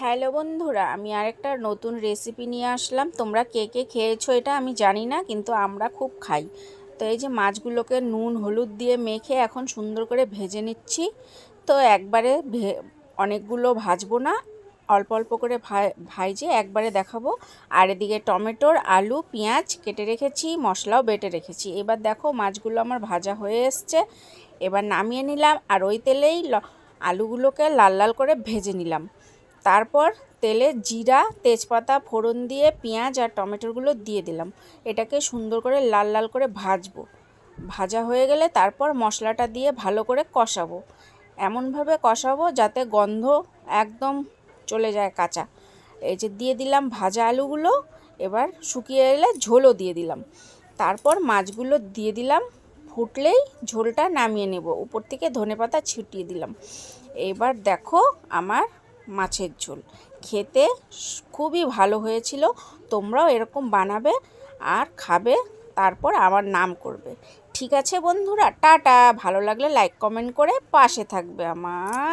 Hello বন্ধুরা, আমি আরেকটা নতুন রেসিপি নিয়ে আসলাম। তোমরা কে কে খেয়েছো এটা আমি জানি না, কিন্তু আমরা খুব খাই। তো এই যে মাছগুলোকে নুন, হলুদ দিয়ে মেখে এখন সুন্দর করে ভেজে নিচ্ছি। তো একবারে অনেকগুলো ভাজবো না, অল্প অল্প করে ভাইজে একবারে দেখাবো। আর এদিকে টমেটোর আলু, পেঁয়াজ কেটে রেখেছি, মশলাও বেটে রেখেছি। এবার দেখো মাছগুলো আমার ভাজা হয়ে এসছে। এবার নামিয়ে নিলাম, আর ওই তেলেই আলুগুলোকে লাল লাল করে ভেজে নিলাম। তারপর তেলে জিরা, তেজপাতা, ফোড়ন দিয়ে পেঁয়াজ আর টমেটোগুলো দিয়ে দিলাম। এটাকে সুন্দর করে লাল লাল করে ভাজবো। ভাজা হয়ে গেলে তারপর মশলাটা দিয়ে ভালো করে কষাবো। এমনভাবে কষাবো যাতে গন্ধ একদম চলে যায় কাঁচা। এই যে দিয়ে দিলাম ভাজা আলুগুলো, এবার শুকিয়ে এলে ঝোলও দিয়ে দিলাম। তারপর মাছগুলো দিয়ে দিলাম, ফুটলেই ঝোলটা নামিয়ে নেব। উপর থেকে ধনেপাতা ছিটিয়ে দিলাম। এবার দেখো আমার মাছের ঝোল। খেতে খুবই ভালো হয়েছিল, তোমরাও এরকম বানাবে আর খাবে, তারপর আমার নাম করবে। ঠিক আছে বন্ধুরা, টাটা। ভালো লাগলে লাইক কমেন্ট করে পাশে থাকবে আমার।